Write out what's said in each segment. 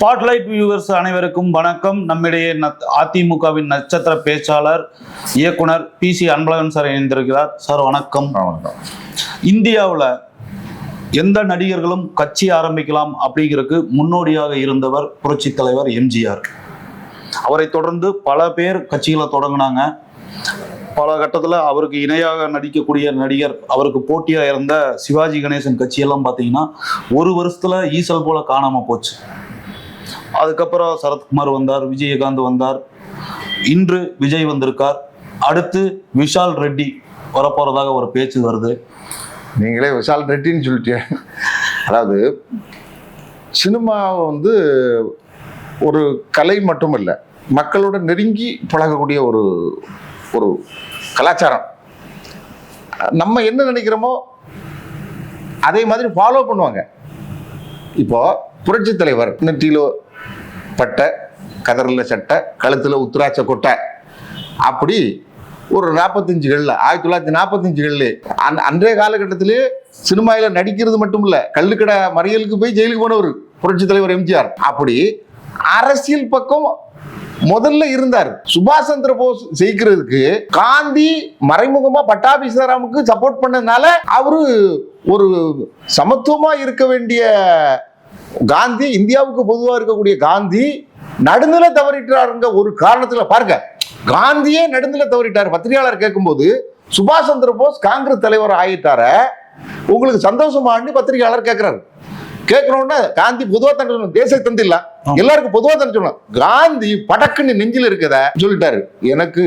Spotlight viewers அனைவருக்கும் வணக்கம். நம்மிடையே அதிமுகவின் நட்சத்திர பேச்சாளர் இயக்குனர் பி சி அன்பழகன் சார் இணைந்திருக்கிறார். சார் வணக்கம். வணக்கம். இந்தியாவில் எந்த நடிகர்களும் கட்சி ஆரம்பிக்கலாம் அப்படிங்கிறதுக்கு முன்னோடியாக இருந்தவர் புரட்சித் தலைவர் எம்ஜிஆர் அவரை தொடர்ந்து பல பேர் கட்சிகளை தொடங்கினாங்க. பல கட்டத்தில் அவருக்கு இணையாக நடிக்கக்கூடிய நடிகர் அவருக்கு போட்டியாக இருந்த சிவாஜி கணேசன் கட்சியெல்லாம் பார்த்தீங்கன்னா ஒரு வருஷத்துல ஈசல் போல காணாம போச்சு. அதுக்கப்புறம் சரத்குமார் வந்தார் விஜயகாந்த் வந்தார். இன்று விஜய் வந்திருக்கார். அடுத்து விஷால் ரெட்டி வரப்போறதாக ஒரு பேச்சு வருது. நீங்களே விஷால் ரெட்டின்னு சொல்லிட்டீங்க அதாவது சினிமா வந்து ஒரு கலை மட்டும் இல்லை மக்களோட நெருங்கி பழகக்கூடிய ஒரு ஒரு கலாச்சாரம். நம்ம என்ன நினைக்கிறோமோ அதே மாதிரி ஃபாலோ பண்ணுவாங்க. இப்போ புரட்சி தலைவர் நெட்டியிலோ பட்டை கதறில் சட்டை கழுத்தில் உத்ராட்ச கொட்டை. அப்படி ஒரு நாற்பத்தஞ்சுகளில் ஆயிரத்தி தொள்ளாயிரத்தி நாற்பத்தஞ்சுகளில் அந் அன்றைய காலகட்டத்திலே சினிமாவில் நடிக்கிறது மட்டும் இல்லை கள்ளுக்கடை மறியலுக்கு போய் ஜெயிலுக்கு போனவர் புரட்சி தலைவர் எம்ஜிஆர். அப்படி அரசியல் பக்கம் முதல்ல இருந்தார். சுபாஷ் சந்திர போஸ் ஜெயிக்கிறதுக்கு காந்தி மறைமுகமா பட்டாபி சீதாராமுக்கு சப்போர்ட் பண்ணதுனால அவரு ஒரு சமத்துவமா இருக்க வேண்டிய காந்தி இந்தியாவுக்கு பொதுவா இருக்கக்கூடிய காந்தி நடுநிலை தவறிட்டாருங்க ஒரு காரணத்துல. பாருங்க காந்தியே நடுநிலை தவறிட்டார். பத்திரிகையாளர் கேட்கும்போது சுபாஷ் சந்திர போஸ் காங்கிரஸ் தலைவர் ஆயிட்டார உங்களுக்கு சந்தோஷமான்னு பத்திரிகையாளர் கேட்கிறாரு. கேட்கணும்னா காந்தி பொதுவா தான் சொல்லணும். தேச தந்தி இல்ல எல்லாருக்கும் பொதுவா தான் சொல்லணும். காந்தி படக்குன்னு நெஞ்சில் இருக்கத சொல்லிட்டாரு. எனக்கு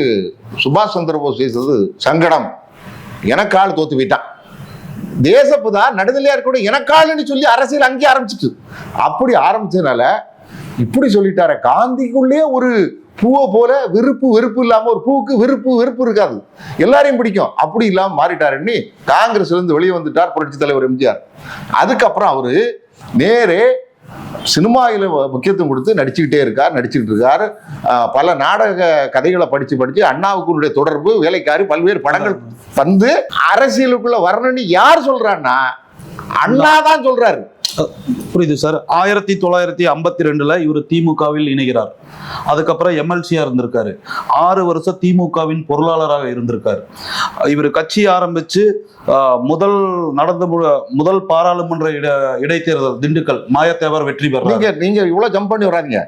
சுபாஷ் சந்திர போஸ் பேசுறது சங்கடம். எனக்கு ஆள் தோத்து போயிட்டான் தேசப்புதா நடுநிலையாக இருக்க எனக்காலன்னு சொல்லி அரசியல் அங்கே ஆரம்பிச்சிட்டு. அப்படி ஆரம்பிச்சதுனால இப்படி சொல்லிட்டார காந்திக்குள்ளே ஒரு பூவை போல விருப்பு வெறுப்பு இல்லாமல் ஒரு பூவுக்கு விருப்பு வெறுப்பு இருக்காது. எல்லாரையும் பிடிக்கும். அப்படி இல்லாமல் மாறிட்டாருன்னு காங்கிரஸ்லேருந்து வெளியே வந்துட்டார் புரட்சி தலைவர் எம்ஜிஆர். அதுக்கப்புறம் அவரு நேரே சினிமாவில் முக்கியத்துவம் கொடுத்து நடிச்சுக்கிட்டே இருக்கார் நடிச்சுக்கிட்டு இருக்கார். பல நாடக கதைகளை படிச்சு படிச்சு அண்ணாவுக்குடைய தொடர்பு வேலைக்காரி பல்வேறு படங்கள் வந்து அரசியலுக்குள்ள வரணும்னு யார் சொல்றான்னா அண்ணா தான் சொல்றாரு. புரியுது சார். ஆயிரத்தி தொள்ளாயிரத்தி ஐம்பத்தி ரெண்டுல இவர் திமுகவில் இணைகிறார். அதுக்கப்புறம் எம்எல்சியா இருந்திருக்காரு. ஆறு வருஷம் திமுகவின் பொருளாளராக இருந்திருக்காரு. இவர் கட்சி ஆரம்பிச்சு முதல் நடந்த முதல் பாராளுமன்ற இட இடைத்தேர்தல் திண்டுக்கல் மாயத்தேவர் வெற்றி பெறார். நீங்க நீங்க இவ்வளவு ஜம்ப் பண்ணி வராதீங்க.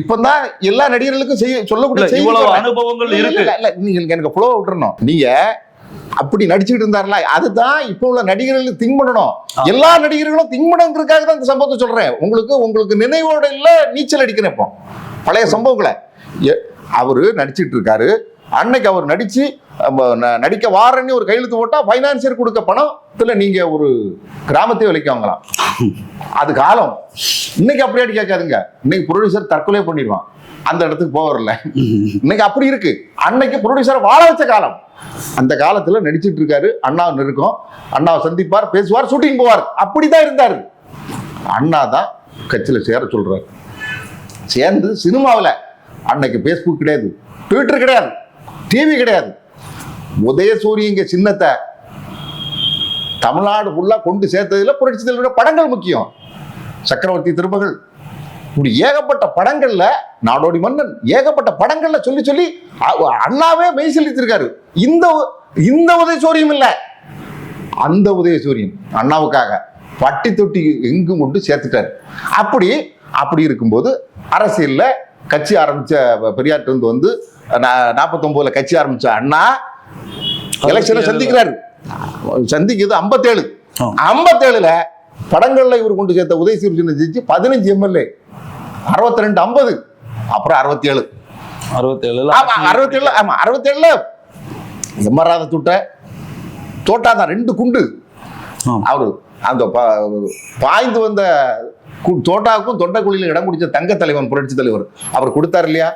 இப்பதான் எல்லா நடிகர்களுக்கும் செய்ய சொல்லக்கூடிய இவ்வளவு. அனுபவங்கள் இருக்கு. நீங்க எனக்கு ஃப்ளோ விட்டுறணும். நீங்க அப்படி நடிச்சுக்கிட்டு இருந்தாருல. அதுதான் இப்போ உள்ள நடிகர்கள் திங்க் பண்ணணும். எல்லா நடிகர்களும் திங்க் பண்ணணுங்கிறதுக்காக தான் இந்த சம்பவத்தை சொல்றேன். உங்களுக்கு உங்களுக்கு நினைவோட இல்ல நீச்சல் அடிக்கிறேன் இப்போ. பழைய சம்பவங்களை. எ- அவரு நடிச்சிட்டு இருக்காரு. அன்னைக்கு அவர் நடிச்சு நடிக்க வாரன்னு ஒரு கையெழுத்து போட்டா பைனான்சியர் கொடுக்க பணத்துல நீங்க ஒரு கிராமத்தை விலைக்கு வாங்கலாம். அது காலம். இன்னைக்கு அப்படியே கேட்காதுங்க. இன்னைக்கு ப்ரொடியூசர் தற்கொலை பண்ணிடுவான். அந்த இடத்துக்கு போவதில்ல இன்னைக்கு அப்படி இருக்கு. அன்னைக்கு ப்ரொடியூசரை வாழ வச்ச காலம். அந்த காலத்துல நடிச்சிட்டு இருக்காரு. அண்ணா இருக்கும் அண்ணாவை சந்திப்பார் பேசுவார் ஷூட்டிங் போவார். அப்படிதான் இருந்தாரு. அண்ணா தான் கட்சியில சேர சொல்றாரு. சேர்ந்து சினிமாவில். அன்னைக்கு ஃபேஸ்புக் கிடையாது. ட்விட்டர் கிடையாது. டிவி கிடையாது. உதயசூரியங்க சின்னத்தை. தமிழ்நாடு ஃபுல்லாக கொண்டு சேர்த்ததில் புரட்சி தலைவரோட படங்கள் முக்கியம். சக்கரவர்த்தி திருமகள். இப்படி ஏகப்பட்ட படங்கள்ல நாடோடி மன்னன் ஏகப்பட்ட படங்கள்ல சொல்லி சொல்லி அண்ணாவே மெய் செலுத்திருக்காரு. இந்த இந்த இந்த உதயசூரியம் இல்லை. அந்த உதயசூரியன் அண்ணாவுக்காக. பட்டி தொட்டி எங்கும் கொண்டு சேர்த்துட்டாரு. அப்படி அப்படி இருக்கும்போது அரசியல்ல கட்சி ஆரம்பிச்ச பெரியார்ட்டு வந்து வந்து நாற்பத்தொன்பதுல கட்சி ஆரம்பிச்ச அண்ணா எலெக்ஷனை சந்திக்கிறாரு. சந்திக்கிறது ஐம்பத்தேழு. ஐம்பத்தேழுல படங்கள்ல இவர் கொண்டு சேர்த்த உதயசூரியன் ஜெயிச்சு பதினஞ்சு எம்எல்ஏ அறுபத்தி ரெண்டு ஐம்பது அப்புறம் அறுபத்தி ஏழு அறுபத்தேழுல ஆமா அறுபத்தி ஏழு ஆமா அறுபத்தி ஏழுல எம்மராத துட்ட தோட்டாதான் ரெண்டு குண்டு. அவரு அந்த பாய்ந்து வந்த தோட்டாவுக்கும் தொண்டைக்குழியில இடம் பிடிச்ச தங்க தலைவன் புரட்சி தலைவர். அவர் கொடுத்தார் இல்லையா?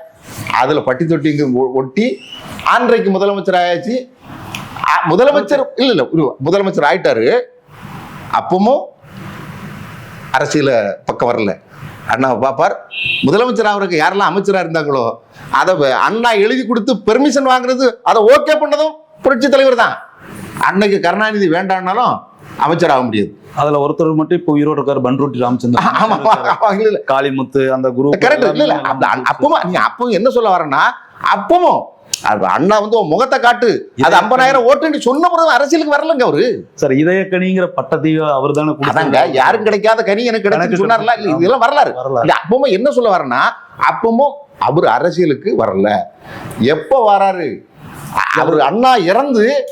அதுல பட்டி தொட்டி இங்க ஒ- ஒட்டி ஆன்றைக்கு முதலமைச்சர் ஆயாச்சு. முதலமைச்சர் இல்ல இல்ல முதலமைச்சர் ஆயிட்டாரு. அப்பமும் அரசியல பக்கம் வரல. அண்ணாவை பார்ப்பார். முதலமைச்சர் அவருக்கு யாரெல்லாம் அமைச்சரா இருந்தாங்களோ அதை அண்ணா எழுதி கொடுத்து பெர்மிஷன் வாங்குறது அதை ஓகே பண்ணதும் புரட்சி தலைவர் தான். அன்னைக்கு கருணாநிதி வேண்டாம்னாலும் அமைச்சராக முடியாது. அதுல ஒருத்தர் மட்டும் இப்போ உயிரோடு இருக்காரு பன்ருட்டி ராமச்சந்திரன். காளிமுத்து அந்த குரு கரெக்ட் இல்ல இல்ல. அப்ப- அப்பவும் நீ அப்பவும் என்ன சொல்ல வரேன்னா அப்பவும் அண்ணா வந்து முகத்தை காட்டு. அது ஐம்பதாயிரம் ஓட்டுன்னு சொன்ன பிறகு அரசியலுக்கு வரலங்க அவரு. சார் இதயக்கணிங்கிற பட்டத்தையும் அவர் தானே அதாங்க யாரும் கிடைக்காத கனி எனக்கு கிடைச்சு சொன்னார்ல? இதெல்லாம் வரலாறு. இல்ல அப்பவும் என்ன சொல்ல வரேன்னா அப்பவும் அவர் அரசியலுக்கு வரல. எப்ப வராரு? அவர் அண்ணா இறந்து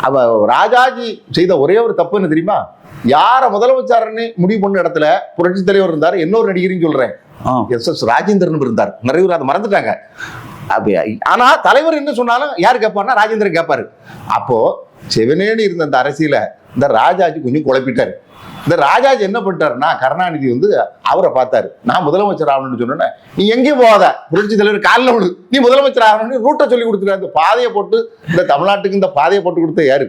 அவ ராஜாஜி செய்த ஒரே ஒரு தப்பு என்ன தெரியுமா? யார முதலமைச்சர்னு முடிவு பண்ண இடத்துல புரட்சி தலைவர் இருந்தார் இன்னொரு நடிகரையும் சொல்றேன். எஸ் எஸ் ராஜேந்திரன் இருந்தார். நிறைய அதை மறந்துட்டாங்க. அப்படி ஆனால் தலைவர் என்ன சொன்னாலும் யார் கேட்பார்னா ராஜேந்திரன் கேட்பாரு. அப்போ செவனேன்னு இருந்த அந்த அரசியல இந்த ராஜாஜி கொஞ்சம் குழப்பிட்டாரு. இந்த ராஜாஜி என்ன பண்ணிட்டாருன்னா கருணாநிதி வந்து அவரை பார்த்தாரு. நான் முதலமைச்சர் ஆகணும்னு சொன்னேன் நீ எங்கேயும் போகாத. புரட்சி தலைவர் காலில் விழு நீ முதலமைச்சர் ஆகணும்னு ரூட்டை சொல்லி கொடுத்துட்டாரு. இந்த பாதையை போட்டு இந்த தமிழ்நாட்டுக்கு இந்த பாதையை போட்டு கொடுத்த யாரு?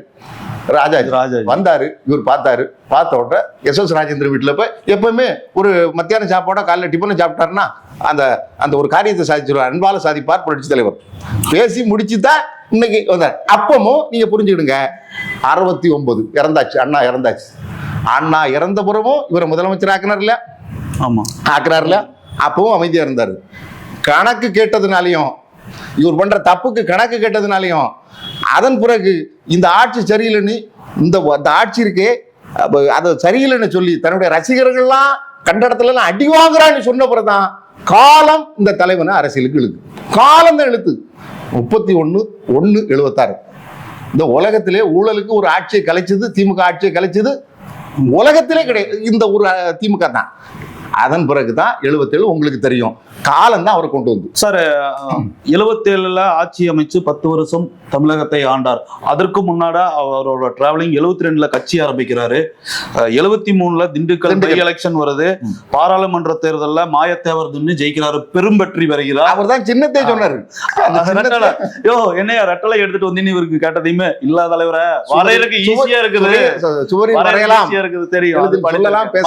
ராஜாஜி. ராஜாஜி. வந்தாரு இவர் பார்த்தாரு. பார்த்த உடனே எஸ் எஸ் ராஜேந்திர வீட்டில் போய் எப்பவுமே ஒரு மத்தியான சாப்பாடோ காலைல டிஃபனும் சாப்பிட்டாருன்னா அந்த அந்த ஒரு காரியத்தை சாதிச்சிருவார். அன்பால சாதிப்பார் புரட்சி தலைவர். பேசி முடிச்சு தான் இன்னைக்கு வந்தார் அப்பமும் நீங்க புரிஞ்சுக்கிடுங்க. அறுபத்தி ஒன்பது இறந்தாச்சு அண்ணா இறந்தாச்சு. அண்ணா இறந்த புறமும் இவரை முதலமைச்சர் ஆக்கினார்ல ஆமா. ஆக்குறாருல அப்பவும் அமைதியா இருந்தாரு. கணக்கு கேட்டதுனாலையும் இவர் பண்ணுற தப்புக்கு கணக்கு கேட்டதுனாலையும் அதன் பிறகு இந்த ஆட்சி சரியில்லைன்னு இந்த ஆட்சி இருக்கே அது சரியில்லைன்னு சொல்லி தன்னுடைய ரசிகர்கள்லாம் கண்ட இடத்துல எல்லாம் அடி வாங்குறான்னு சொன்ன பிறகுதான் காலம் இந்த தலைவனை அரசியலுக்கு இழுக்கு. காலம் தான் எழுத்து முப்பத்தி ஒன்று ஒன்று எழுபத்தாறு இந்த உலகத்திலே ஊழலுக்கு ஒரு ஆட்சியை கலைச்சது திமுக ஆட்சியை கலைச்சது உலகத்திலே கிடையாது இந்த ஒரு திமுக தான். அதன் பிறகு தான் எழுபத்தேழு உங்களுக்கு தெரியும். காலம் தான் அவரை கொண்டு வந்து. சார் எழுபத்தேழுல ஆட்சி அமைச்சு பத்து வருஷம் தமிழகத்தை ஆண்டார். அதற்கு முன்னாட அவரோட டிராவலிங் எழுபத்தி ரெண்டுல கட்சி ஆரம்பிக்கிறாரு. எழுபத்தி மூணுல திண்டுக்கல் பை. எலெக்ஷன் வருது. பாராளுமன்ற தேர்தல்ல மாயத்தேவர் தின்னு ஜெயிக்கிறாரு. பெரும்பெற்றி வருகிறார். அவர் தான் சின்னத்தை. சொன்னாரு. யோ என்னையா ரெட்டலை எடுத்துட்டு வந்தீங்கன்னு இவருக்கு கேட்டதையுமே? இல்ல தலைவரை வரையறதுக்கு ஈஸியா இருக்குது. ஈஸியா இருக்குது தெரியும்.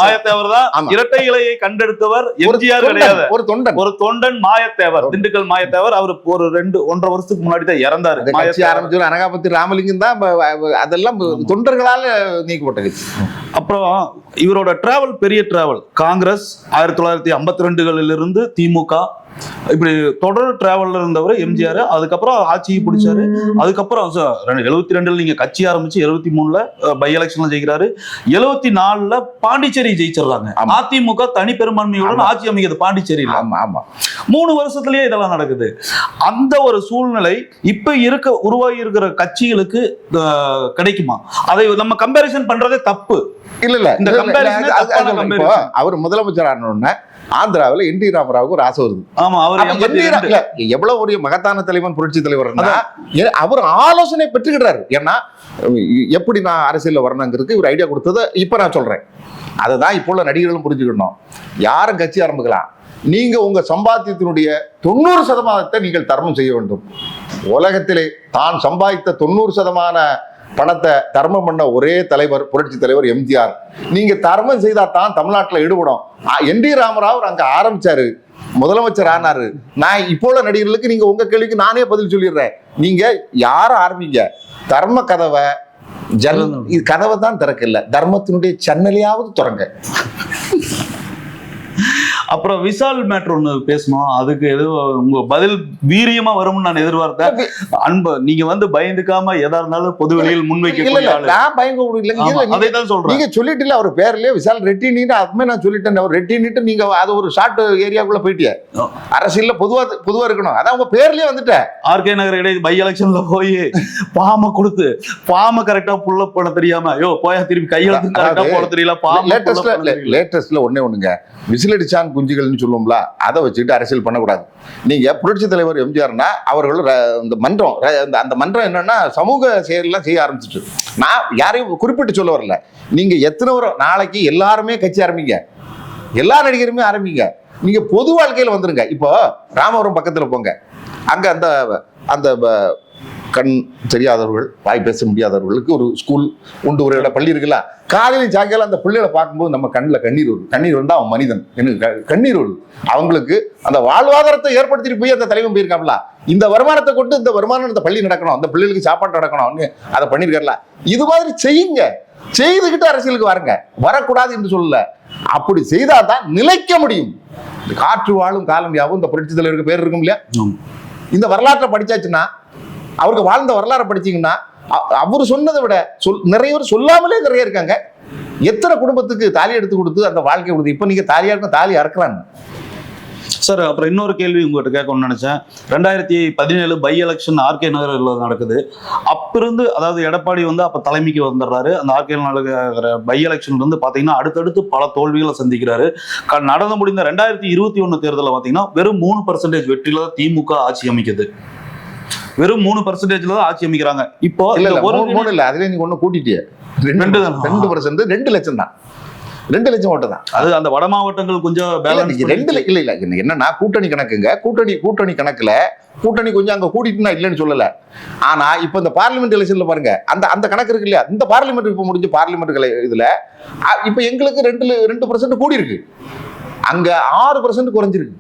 மாயத்தேவர் தான். இரட்டை இலையை கண்டெடுத்தவர் எம்ஜிஆர் கிடையாது. ஒரு தொண்டன். ஒரு தொண்டன் மாயத்தேவர் திண்டுக்கல் மாயத்தேவர் அவர் ஒரு ரெண்டு ஒன்றரை வருஷத்துக்கு முன்னாடி தான் இறந்தாரு. ஆரம்பிச்சு அனகாபத்தி ராமலிங்கம் தான் அதெல்லாம் தொண்டர்களால நீக்கப்பட்ட கட்சி. அப்புறம் இவரோட டிராவல் பெரிய டிராவல் காங்கிரஸ் ஆயிரத்தி தொள்ளாயிரத்தி ஐம்பத்தி ரெண்டுகளிலிருந்து திமுக இப்படி தொடர் டிராவல்ல இருந்தவர் எம்ஜிஆர் அதுக்கப்புறம் ஆட்சியை பிடிச்சாரு. அதுக்கப்புறம் எழுபத்தி ரெண்டுல நீங்க கட்சி ஆரம்பிச்சு எழுபத்தி மூணுல பை எலெக்ஷன்ல ஜெயிக்கிறாரு. எழுபத்தி நாலுல பாண்டிச்சேரி ஜெயிச்சிடுறாங்க. அதிமுக தனி பெரும்பான்மையுடன். ஆட்சி அமைக்கிறது பாண்டிச்சேரியில. ஆமா ஆமா. மூணு வருஷத்துலயே இதெல்லாம் நடக்குது. அந்த ஒரு சூழ்நிலை இப்ப இருக்க உருவாகி இருக்கிற கட்சிகளுக்கு கிடைக்குமா? அதை நம்ம கம்பேரிசன் பண்றதே தப்பு. இல்ல இல்ல. இந்த comparison. அவர் முதலமைச்சர் ஆன உடனே ஆந்திராவில் என் டி ராமராவுக்கு ஒரு ஆசை வருது. ஆமா அவர் எவ்வளவு ஒரு மகத்தான தலைவன் புரட்சி தலைவர் அவர் ஆலோசனை பெற்றுக்கிட்டாரு. ஏன்னா எப்படி நான் அரசியல்ல வரணுங்கிறதுக்கு இவர் ஐடியா கொடுத்ததை இப்ப நான் சொல்றேன். அதை தான் இப்போ உள்ள நடிகர்களும் புரிஞ்சுக்கணும். யாரும் கட்சி ஆரம்பிக்கலாம் நீங்க உங்க சம்பாத்தியத்தினுடைய தொண்ணூறு சதமானத்தை நீங்கள் தர்மம் செய்ய வேண்டும். உலகத்திலே தான் சம்பாதித்த தொண்ணூறு சதமான பணத்தை தர்மம் பண்ண ஒரே தலைவர் புரட்சி தலைவர் எம்ஜிஆர். நீங்க தர்மம் செய்தா தான் தமிழ்நாட்டுல ஈடுபடும். என் டி ராமராவ் அங்க ஆரம்பிச்சாரு. முதலமைச்சர் ஆனாரு. நான் இப்போ உள்ள நடிகர்களுக்கு நீங்க உங்க கேள்விக்கு நானே பதில் சொல்லிடுறேன். நீங்க யார ஆரம்பிங்க தர்ம கதவை ஜன் இது கதவை தான் திறக்கல. தர்மத்தினுடைய சன்னலையாவது திறங்க. அப்புறம் விசால் மேட்ரு ஒண்ணு பேசணும். அதுக்கு ஏதோ உங்க பதில் வீரியமா வரும்னு நான் எதிர்பார்த்தேன். அன்பு நீங்க வந்து பயந்துக்காம எதா இருந்தாலும் பொது வெளியில் இல்ல இல்ல ஆளு. நான் பயங்க இல்லைங்க இல்ல, அதை தான் சொல்றேன் நீங்க சொல்லிட்டு அவர் பேர்லயே விசால் ரெட்டினின்னு அதுமே நான் சொல்லிட்டேன். அவர் ரெட்டினிட்டு நீங்க அது ஒரு ஷார்ட் ஏரியாக்குள்ள போயிட்டிய. அரசியல்ல பொதுவா பொதுவா இருக்கணும். அதான் உங்க பேர்லயே வந்துட்டேன். ஆர்கே நகர் இடையே பை எலெக்ஷன்ல போய் பாம கொடுத்து பாம கரெக்டா புள்ள போட தெரியாம யோ போயா திருப்பி கையெழுத்து கரெக்டா போட தெரியல பாம லேட்டஸ்ட்ல. லேட்டஸ்ட்ல ஒண்ணே ஒண்ணுங்க. விசிலடிச்சான் குஞ்சுகள்னு சொல்லுவோம்ல அதை வச்சுக்கிட்டு அரசியல் பண்ணக்கூடாது. நீங்கள் புரட்சி தலைவர் எம்ஜிஆர்னா அவர்கள் ர- இந்த மன்றம் ர- அந்த- அந்த மன்றம் என்னன்னா சமூக செயலெலாம் செய்ய ஆரம்பிச்சிட்டு. நான் யாரையும் குறிப்பிட்டு சொல்ல வரல. நீங்கள் எத்தனை வரும் நாளைக்கு எல்லாருமே கட்சி ஆரம்பிங்க. எல்லா நடிகருமே ஆரம்பிங்க. நீங்கள் பொது வாழ்க்கையில் வந்துருங்க. இப்போ ராமபுரம் பக்கத்தில் போங்க. அங்கே அந்த அந்த ப- கண் தெரியாதவர்கள் வாய் பேச முடியாதவர்களுக்கு ஒரு ஸ்கூல் உண்டு ஒரு பள்ளி இருக்குல்ல காலையில சாயங்காலம் அந்த பிள்ளைகளை பார்க்கும்போது நம்ம கண்ணில் கண்ணீர் வரும். கண்ணீர் வந்தா அவன் மனிதன். எனக்கு கண்ணீர் வருது அவங்களுக்கு அந்த வாழ்வாதாரத்தை ஏற்படுத்திட்டு போய் அந்த தலைவன் போயிருக்காப்ல இந்த வருமானத்தை கொண்டு இந்த வருமானம் இந்த பள்ளி நடக்கணும். அந்த பிள்ளைகளுக்கு சாப்பாடு நடக்கணும் அதை பண்ணிருக்காருல. இது மாதிரி செய்யுங்க. செய்துகிட்டு அரசியலுக்கு வாருங்க. வரக்கூடாது என்று சொல்லல. அப்படி செய்தாதான் நிலைக்க முடியும். காற்று வாழும் காலம் யாவும் இந்த புரட்சி தலைவருக்கு பேர் இருக்கும் இல்லையா. இந்த வரலாற்றை படிச்சாச்சுன்னா அவருக்கு வாழ்ந்த வரலாறை படிச்சீங்கன்னா அவர் சொன்னதை விட சொல் நிறைய பேர் சொல்லாமலே நிறைய இருக்காங்க. எத்தனை குடும்பத்துக்கு தாலி எடுத்து கொடுத்து அந்த வாழ்க்கை கொடுத்து இப்போ நீங்கள் தாலியாக இருக்க தாலி அறக்குறாங்க சார் அப்புறம் இன்னொரு கேள்வி உங்கள்கிட்ட கேட்கணும்னு நினச்சேன். ரெண்டாயிரத்தி பதினேழு பை எலெக்ஷன் ஆர்கே நகரில் நடக்குது. அப்பிருந்து அதாவது எடப்பாடி வந்து அப்போ தலைமைக்கு வந்துடுறாரு. அந்த ஆர்கே நகர் பை எலெக்ஷன் வந்து பார்த்தீங்கன்னா அடுத்தடுத்து பல தோல்விகளை சந்திக்கிறாரு. க- நடந்து முடிந்த ரெண்டாயிரத்தி இருபத்தி ஒன்று தேர்தலில் பார்த்தீங்கன்னா வெறும் மூணு பர்சன்டேஜ் வெற்றியில் தான் திமுக ஆட்சி அமைக்குது. வெறும் மூணு பர்சன்டேஜ்ல தான் ஆட்சி அமைக்கிறாங்க. இப்போ மூணு- இல்ல அதுல நீங்க ஒண்ணு கூட்டிட்டியே. ரெண்டு ரெண்டு பர்சன்ட் ரெண்டு லட்சம் தான். ரெண்டு லட்சம் ஓட்டு தான். அது அந்த வட மாவட்டங்கள் கொஞ்சம் ரெண்டு இல்ல இல்ல என்ன- என்னன்னா கூட்டணி கணக்குங்க. கூட்டணி கூட்டணி கணக்குல கூட்டணி கொஞ்சம் அங்க கூட்டிட்டு நான் இல்லைன்னு சொல்லல. ஆனா இப்ப இந்த பார்லிமெண்ட் எலெக்ஷன்ல பாருங்க அந்த அந்த கணக்கு இருக்கு இல்லையா? இந்த பார்லிமெண்ட் இப்ப முடிஞ்ச பார்லிமெண்ட் இதுல இப்ப எங்களுக்கு ரெண்டு ரெண்டு பர்சன்ட் கூடி இருக்கு அங்க ஆறு பர்சன்ட் குறைஞ்சிருக்கு.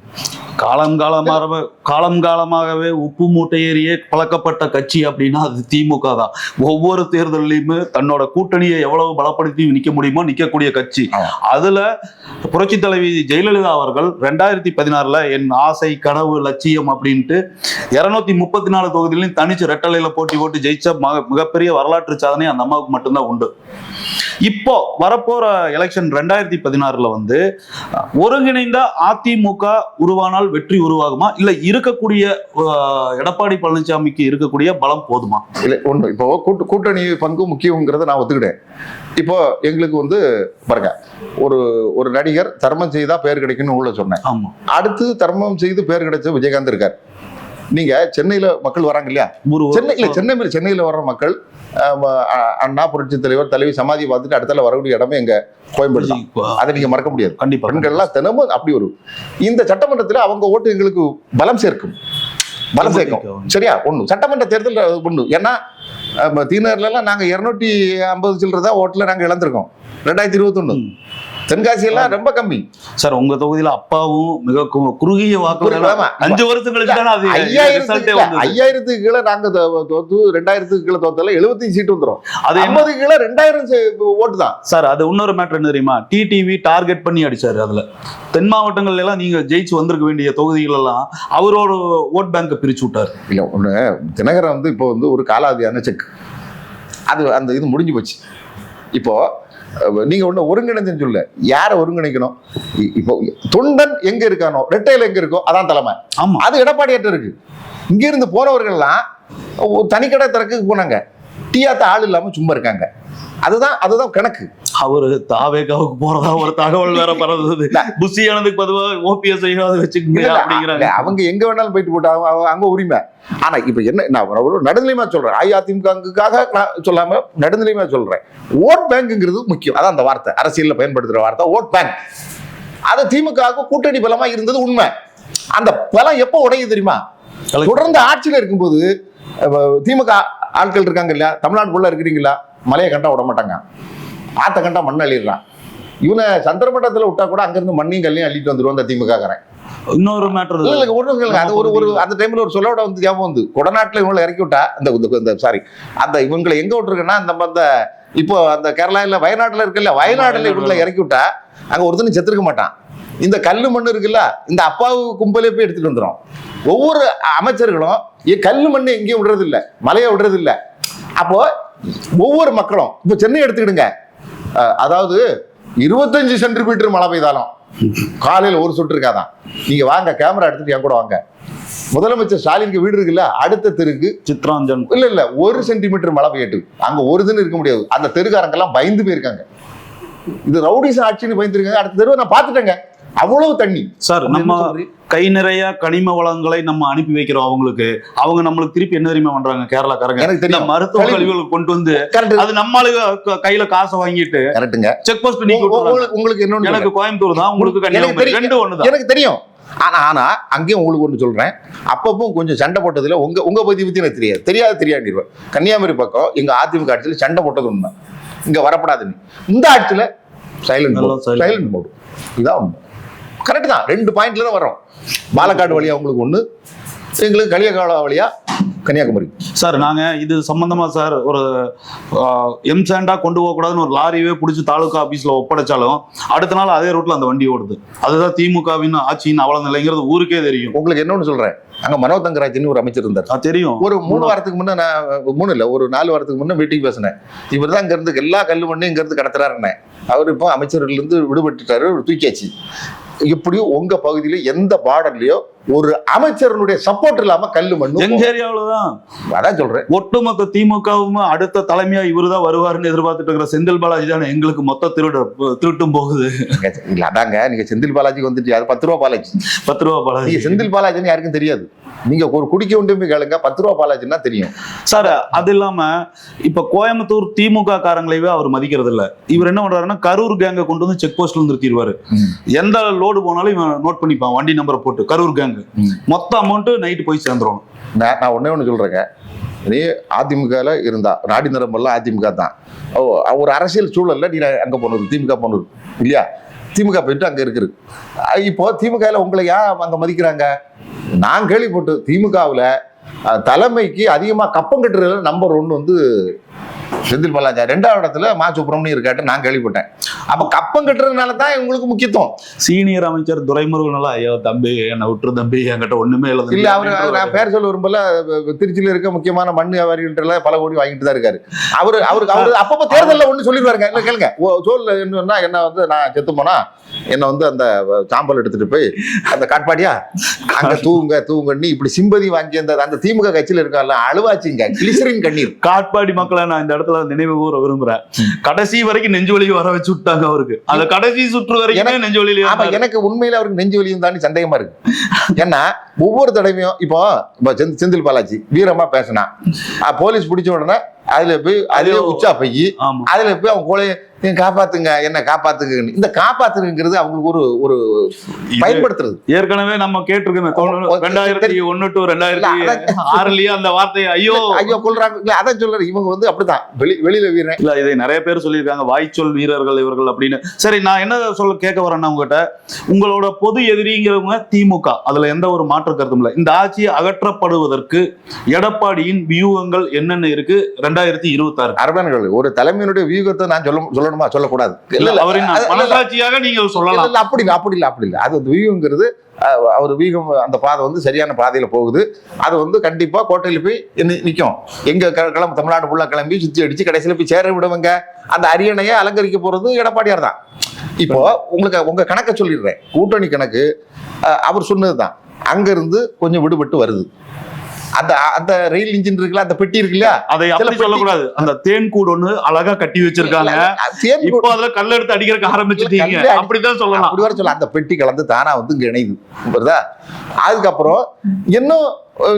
காலம் காலமாக காலம் காலமாகவே உப்பு மூட்டையேறியே பழக்கப்பட்ட கட்சி அப்படின்னா அது திமுக தான். ஒவ்வொரு தேர்தலையுமே தன்னோட கூட்டணியை எவ்வளவு பலப்படுத்தி நிக்க முடியுமோ நிக்கக்கூடிய கட்சி. அதுல புரட்சி தலைவி ஜெயலலிதா அவர்கள் ரெண்டாயிரத்தி பதினாறுல என் ஆசை கனவு லட்சியம் அப்படின்ட்டு இருநூத்தி முப்பத்தி நாலு தொகுதியிலையும் தனிச்சு ரெட்டலையில போட்டி போட்டு ஜெயிச்ச மக- மிகப்பெரிய வரலாற்று சாதனை அந்த அம்மாவுக்கு மட்டும்தான் உண்டு. இப்போ வரப்போற எலெக்ஷன் ரெண்டாயிரத்தி பதினாறுல வந்து ஒருங்கிணைந்த அதிமுக உருவானால் வெற்றி உருவாகுமா? இல்ல இருக்கக்கூடிய எடப்பாடி பழனிசாமிக்கு இருக்கக்கூடிய பலம் போதுமா? இல்ல ஒண்ணு இப்போ கூட்டு கூட்டணி பங்கு முக்கியங்கிறத நான் ஒத்துக்கிட்டேன். இப்போ எங்களுக்கு வந்து பாருங்க ஒரு ஒரு நடிகர் தர்மம் செய்தா பேர் கிடைக்கும்னு உள்ள சொன்னேன். அடுத்து தர்மம் செய்து பேர் கிடைச்ச விஜயகாந்த் இருக்கார். நீங்க சென்னையில மக்கள் வராங்க இல்லையா? ஒரு சென்னை இல்ல சென்னை மேல சென்னையில வர்ற மக்கள் அண்ணா புரட்சி தலைவர் தலைவி சமாதி பார்த்துட்டு அடுத்தால வரக்கூடிய இடமே எங்க கோயம்பேடு தான். அதை நீங்க மறக்க முடியாது. கண்டிப்பா பெண்கள்லாம் தினமும் அப்படி வரும் இந்த சட்டமன்றத்துல அவங்க ஓட்டு எங்களுக்கு பலம் சேர்க்கும். பலம் சேர்க்கும். சரியா? ஒண்ணு. சட்டமன்ற தேர்தல் ஒண்ணு. ஏன்னா தீனர்ல எல்லாம் நாங்க இருநூற்றி ஐம்பது சில்லற தான் ஓட்டுல நாங்க இழந்திருக்கோம். ரெண்டாயிரத்தி இருபத்தொன்னு. தென்காசி எல்லாம் ரொம்ப கம்மி. சார் உங்க தொகுதியில அப்பாவும் மிக குறுகிய வாக்கு. அஞ்சு அது ஐயாயிரத்துக்கு ஐயாயிரத்துக்கு கீழே நாங்க தோத்து ரெண்டாயிரத்துக்கு கீழே தோத்தல எழுபத்தஞ்சு சீட் வந்துரும். அது ஐம்பது கீழே ரெண்டாயிரம் ஓட்டு தான். சார் அது இன்னொரு மேட்டர் என்ன தெரியுமா? டிடிவி டார்கெட் பண்ணி அடிச்சாரு அதுல. தென் மாவட்டங்கள்ல எல்லாம் நீங்க ஜெயிச்சு வந்திருக்க வேண்டிய தொகுதிகள் எல்லாம் அவரோட ஓட் பேங்கை பிரிச்சு விட்டாரு. இல்ல ஒண்ணு தினகரன் வந்து இப்போ வந்து ஒரு காலாவதியான செக் அது அந்த இது முடிஞ்சு போச்சு. இப்போ அஹ், நீங்க ஒண்ணு ஒருங்கிணைஞ்சுன்னு சொல்ல. யாரை ஒருங்கிணைக்கணும்? இப்போ தொண்டன் எங்க இருக்கானோ ரெட்டையில எங்க இருக்கோ அதான் தலைமை. ஆமா. அது எடப்பாடியாட்ட இருக்கு. இங்க இருந்து போனவர்கள்லாம் ஒரு தனிக்கடை திறக்கு போனாங்க. டீயாத்த ஆள் இல்லாம சும்மா இருக்காங்க. அதுதான் அதுதான் கணக்கு. அவரு தாவேகாவுக்கு போறதா ஒரு தகவல் வேற பரவுது. ஆனதுக்கு பொதுவா ஓபிஎஸ் வச்சுக்கோங்க அப்படிங்கிறாங்க. அவங்க எங்க வேணாலும் போயிட்டு போட்டா அவங்க- அவங்க- அங்க உரிமை. ஆனா இப்ப என்ன நான் நடுநிலைமா சொல்றேன். அஇஅதிமுகவுக்காக நான் சொல்லாம நடுநிலைமா சொல்றேன். ஓட் பேங்க்ங்கிறது முக்கியம். அதான் அந்த வார்த்தை. அரசியல்ல பயன்படுத்துற வார்த்தை. Vote bank. அது திமுகவுக்கு கூட்டணி பலமா இருந்தது உண்மை. அந்த பலம் எப்போ உடையுது தெரியுமா? தொடர்ந்து ஆட்சியில இருக்கும்போது திமுக ஆட்கள் இருக்காங்க இல்லையா? தமிழ்நாட்டுக்குள்ள இருக்கிறீங்களா? மலையை கண்டா விட மாட்டாங்க. ஆத்த கண்டா மண் அள்ளிடுறான். இவனை சந்திரமண்டலத்துல விட்டா கூட அங்கிருந்து மண்ணையும் கல்லையும் அள்ளிட்டு வந்துருவோம் அந்த திமுக காரன் இன்னொரு மேட்டர் இல்ல கேளுங்க அது ஒரு ஒரு அந்த டைம்ல ஒரு சொல்லோட வந்து ஞாபகம் வந்து. கொடநாட்டுல இவங்களை இறக்கி விட்டா அந்த இந்த- இந்த சாரி அந்த இவங்களை எங்க விட்டுருக்குன்னா அந்த அந்த இப்போ அந்த கேரளால வயநாட்டுல இருக்குல்ல வயநாடுல இவங்களை இறக்கி விட்டா அங்க ஒருத்தனும் செத்துருக்க மாட்டான். இந்த கல்லு மண்ணு இருக்குல்ல இந்த அப்பாவு கும்பலே போய் எடுத்துட்டு வந்துடும் ஒவ்வொரு அமைச்சர்களும் கல்லு மண்ணு எங்கேயும் விடுறது இல்ல மலையை விடுறது இல்ல அப்போ ஒவ்வொரு மக்களும் இப்போ சென்னை எடுத்துக்கிடுங்க அதாவது இருபத்தஞ்சு சென்டிமீட்டர் மழை பெய்தாலும் காலையில ஒரு சொட்டு இருக்காதான். நீங்க வாங்க கேமரா எடுத்துட்டு என் கூட வாங்க. முதலமைச்சர் ஸ்டாலினுக்கு வீடு இருக்குல்ல அடுத்த தெருக்கு சித்ராஞ்சன். இல்ல இல்ல ஒரு சென்டிமீட்டர் மழை பெய்யட்டு அங்க ஒரு தினம் இருக்க முடியாது. அந்த தெருக்காரங்க எல்லாம் பயந்து போயிருக்காங்க. இது ரவுடிஸ் ஆட்சின்னு பயந்துருக்காங்க. அடுத்த தெருவை நான் பார்த்துட்டேங்க. அவ்வளவு தண்ணி. சார் நம்ம? கை நிறைய கனிம வளங்களை நம்ம அனுப்பி வைக்கிறோம் அவங்களுக்கு. அவங்க நம்மளுக்கு திருப்பி என்ன தெரியுமா பண்றாங்க? எனக்கு இந்த தெரியும் மருத்துவ கழிவு. கழிவுகளை கொண்டு வந்து அது நம்மளுக்கு கையில காசை வாங்கிட்டு கரெக்ட்டுங்க. செக் போஸ்ட் விட்டுறாங்க. உங்களுக்கு இன்னொன்னு எனக்கு கோயம்புத்தூர் தான் உங்களுக்கு கன்னியாகுமரி. ரெண்டு ஒண்ணுதான். எனக்கு தெரியும். ஆனா ஆனா அங்கேயும் உங்களுக்கு ஒன்று சொல்றேன். அப்பப்போ கொஞ்சம் சண்டை போட்டதுல உங்க உங்க பத்தி பத்தி எனக்கு தெரியாது. தெரியாது தெரியாண்டிருவேன் கன்னியாகுமரி பக்கம் எங்க அதிமுக ஆட்சியில் சண்டை போட்டது உண்மை இங்க வரப்படாதுன்னு இந்த ஆட்சியில் சைலண்ட். சைலண்ட் மோடு இதான் உண்மை. கரெக்ட் தான். ரெண்டு பாயிண்ட்ல தான் வரோம் பாலக்காடு வழியா உங்களுக்கு ஒன்று எங்களுக்கு களியகால வழியா கன்னியாகுமரி. சார் நாங்க இது சம்பந்தமா சார் ஒரு எம் சாண்டா கொண்டு போகக்கூடாதுன்னு ஒரு லாரியவே பிடிச்சி தாலுகா ஆபீஸ்ல ஒப்படைச்சாலும் அடுத்த நாள் அதே ரூட்ல அந்த வண்டி ஓடுது. அதுதான் திமுகவின் ஆட்சியின் அவல நிலைங்கிறது ஊருக்கே தெரியும். உங்களுக்கு இன்னொன்னு சொல்றேன். அங்க மனோ தங்கராஜ்னு ஒரு அமைச்சர் இருந்தார். தெரியும். ஒரு மூணு வாரத்துக்கு முன்ன நான் மூணு இல்ல ஒரு நாலு வாரத்துக்கு முன்ன மீட்டிங் பேசினேன். இவர் தான் இங்க இருந்து எல்லா கல்லு மண்ணையும் இங்க இருந்து கடத்துறாருன்னு அவர் இப்போ அமைச்சர்கள் இருந்து விடுபட்டுட்டாரு தூக்கியாச்சு. எப்படியும் உங்கள் பகுதியில் எந்த பார்டர்லயோ ஒரு அமைச்சரனுடைய சப்போர்ட் இல்லாம கல்லு மண்ணு எங்க ஏரியாவில தான்? அதான் சொல்றேன். ஒட்டுமொத்த திமுகவும் அடுத்த தலைமையா இவருதான் வருவாருன்னு எதிர்பார்த்துட்டு இருக்கிற செந்தில் பாலாஜி தானே எங்களுக்கு மொத்த திருட திருட்டும் போகுது. இல்ல அதாங்க. நீங்க செந்தில் பாலாஜிக்கு வந்துட்டு அது பத்து ரூபா பாலாஜி. பத்து ரூபா பாலாஜி. செந்தில் பாலாஜின்னு யாருக்கும் தெரியாது. நீங்க ஒரு குடிக்க உண்டு போய் கேளுங்க பத்து ரூபா பாலாஜின்னா தெரியும். சார் அது இல்லாம இப்ப கோயம்புத்தூர் திமுக காரங்களையே அவர் மதிக்கிறது இல்ல. இவர் என்ன பண்றாருன்னா கரூர் கேங்க கொண்டு வந்து செக் போஸ்ட்ல நிறுத்திடுவாரு எந்த லோடு போனாலும் இவன் நோட் பண்ணிப்பான் வண்டி நம்பரை போட்டு கரூர் கேங்கு ம். மொத்த அமௌண்ட் நைட்டு போய் சேர்ந்துரும். நான் நான் ஒன்றே ஒன்று சொல்கிறேங்க நீ அதிமுகவில் இருந்தா நாடி நிரம்பெல்லாம் அதிமுக தான். ஓ ஒரு அரசியல் சூழலில் நீ அங்கே போனது திமுக போனது இல்லையா? திமுக போயிட்டு அங்கே இருக்குது. இப்போ திமுகவில் உங்களை ஏன் அங்கே மதிக்கிறாங்க? நான் கேள்விப்பட்டு திமுகவில் தலைமைக்கு அதிகமாக கப்பம் கட்டுறதுல நம்பர் ஒன்று வந்து செந்தில் பாலாஜா. ரெண்டாவது இடத்துல மா சுப்பிரமணியம் இருக்காட்டு நான் கேள்விப்பட்டேன். அப்போ கப்பம் கட்டுறதுனால தான் உங்களுக்கு முக்கியத்துவம். சீனியர் அமைச்சர் துரைமுருகன் எல்லாம் ஐயோ தம்பி என்னை விட்டுரு தம்பி என்கிட்ட ஒண்ணுமே இல்ல இல்ல அவர் நான் பேர் சொல்ல விரும்பல. திருச்சியில இருக்க முக்கியமான மண் வியாபாரிகிட்ட பல கோடி வாங்கிட்டு தான் இருக்காரு. அவரு அவருக்கு அவரு அப்பப்போ தேர்தல்ல ஒண்ணு சொல்லிடுவாருங்க. இல்ல கேளுங்க. சோல்ல என்னன்னா என்ன வந்து நான் செத்து போனா என்ன வந்து அந்த சாம்பல் எடுத்துட்டு போய் அந்த காட்பாடியா அங்க தூங்க தூங்கன்னு இப்படி சிம்பதி வாங்கி அந்த அந்த திமுக கட்சியில இருக்கார்ல அழுவாச்சிங்க கிளிசரின் கண்ணீர். காட்பாடி மக்களை நான் இந்த இடத்துல நினைவு கூற விரும்புறேன். கடைசி வரைக்கும் நெஞ்சு வலி வர வச்சு விட்டாங்க அவருக்கு அந்த கடைசி சுற்று வரைக்கும் நெஞ்சு வலியில ஆமா எனக்கு உண்மையில அவருக்கு நெஞ்சு வலியும் தாண்டி சந்தேகமா இருக்கு. ஏன்னா ஒவ்வொரு தடவையும் இப்போ இப்போ செந்தில் பாலாஜி வீரமா பேசினா. போலீஸ் பிடிச்ச உடனே அதுல போய் அதுல உச்சா போய் அதுல போய் அவங்க கோழைய "நீங்க காப்பாத்துங்க என்ன காப்பாத்துங்க இந்த காப்பாத்துங்கிறது அவங்களுக்கு ஒரு ஒரு பயன்படுத்துறது. ஏற்கனவே நம்ம கேட்டிருக்கோமே ரெண்டாயிரத்தி ஒண்ணு டு ரெண்டாயிரத்தி ஆறுலயே அந்த வார்த்தையை ஐயோ! ஐயோ கொள்றாங்க இல்ல அதான் சொல்றாரு இவங்க வந்து அப்படிதான் வெளி வெளியில வீரன். இல்ல இதை நிறைய பேர் சொல்லியிருக்காங்க. வாய்ச்சொல் வீரர்கள் இவர்கள் அப்படின்னு. சரி நான் என்ன சொல்ல கேட்க வரேன்னா உங்ககிட்ட உங்களோட பொது எதிரிங்கிறவங்க திமுக. அதுல எந்த ஒரு மாற்று கருத்தும் இல்லை. இந்த ஆட்சி அகற்றப்படுவதற்கு எடப்பாடியின் வியூகங்கள் என்னென்ன இருக்கு? ரெண்டாயிரத்தி இருபத்தி ஆறு அரபன்கள் ஒரு தலைமையினுடைய வியூகத்தை நான் சொல்ல சொல்லணுமா? சொல்லக்கூடாது. மனசாட்சியாக நீங்க சொல்லலாம். அப்படி இல்லை அப்படி இல்லை அப்படி இல்லை. அது வியூங்கிறது அஹ், அவர் வீகம் அந்த பாதை வந்து சரியான பாதையில போகுது. அது வந்து கண்டிப்பா கோட்டையில போய் நி- நிக்கும். எங்க கிளம்பு தமிழ்நாடு ஃபுல்லா கிளம்பி சுத்தி அடிச்சு கடைசியில போய் சேர விடுவங்க. அந்த அரியணையை அலங்கரிக்க போறது எடப்பாடியார் தான். இப்போ உங்களுக்கு உங்க கணக்கை சொல்லிடுறேன். கூட்டணி கணக்கு அவர் சொன்னதுதான். அங்க இருந்து கொஞ்சம் விடுபட்டு வருது. அந்த அந்த ரயில் இன்ஜின் இருக்குல்ல அந்த பெட்டி இருக்கு இல்லையா அதை அப்படி சொல்லக்கூடாது. அந்த தேன் கூடு ஒண்ணு அழகா கட்டி வச்சிருக்காங்க. இப்போ அதுல கல்ல எடுத்து அடிக்கிறதுக்கு ஆரம்பிச்சிட்டீங்க. அப்படிதான் சொல்லலாம். அப்படி வர சொல்ல அந்த பெட்டி கலந்து தானா வந்து இங்க இணையுது அதுக்கப்புறம் இன்னும்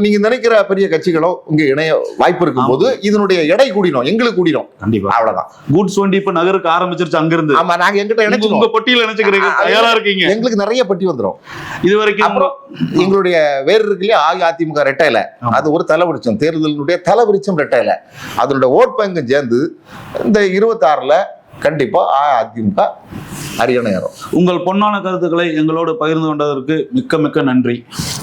நீங்க நினைக்கிற பெரிய கட்சிகளும் இங்க இணைய வாய்ப்பு இருக்கும்போது இதனுடைய எடை கூடினோம் எங்களுக்கு கூடினோம். கண்டிப்பா. அவ்வளவுதான். கூட்ஸ் வண்டி இப்ப நகருக்கு ஆரம்பிச்சிருச்சு அங்கிருந்து. ஆமா நாங்க எங்கிட்ட இணைச்சிருவோம். உங்க பொட்டியில நினைச்சுக்கிறீங்க தயாரா இருக்கீங்க. எங்களுக்கு நிறைய பெட்டி வந்துரும். இது வரைக்கும் அப்புறம் எங்களுடைய வேறு இருக்கு இல்லையா அஇஅதிமுக ரெட்டையில. அது ஒரு தலைவிரிச்சம். தேர்தலினுடைய தலைவிரிச்சம் ரெட்டையில அதனுடைய ஓட் பேங்கும் சேர்ந்து இந்த இருபத்தாறுல கண்டிப்பா அஇஅதிமுக அரியணை உங்கள் பொன்னான கருத்துக்களை எங்களோடு பகிர்ந்து கொண்டதற்கு மிக்க மிக்க நன்றி.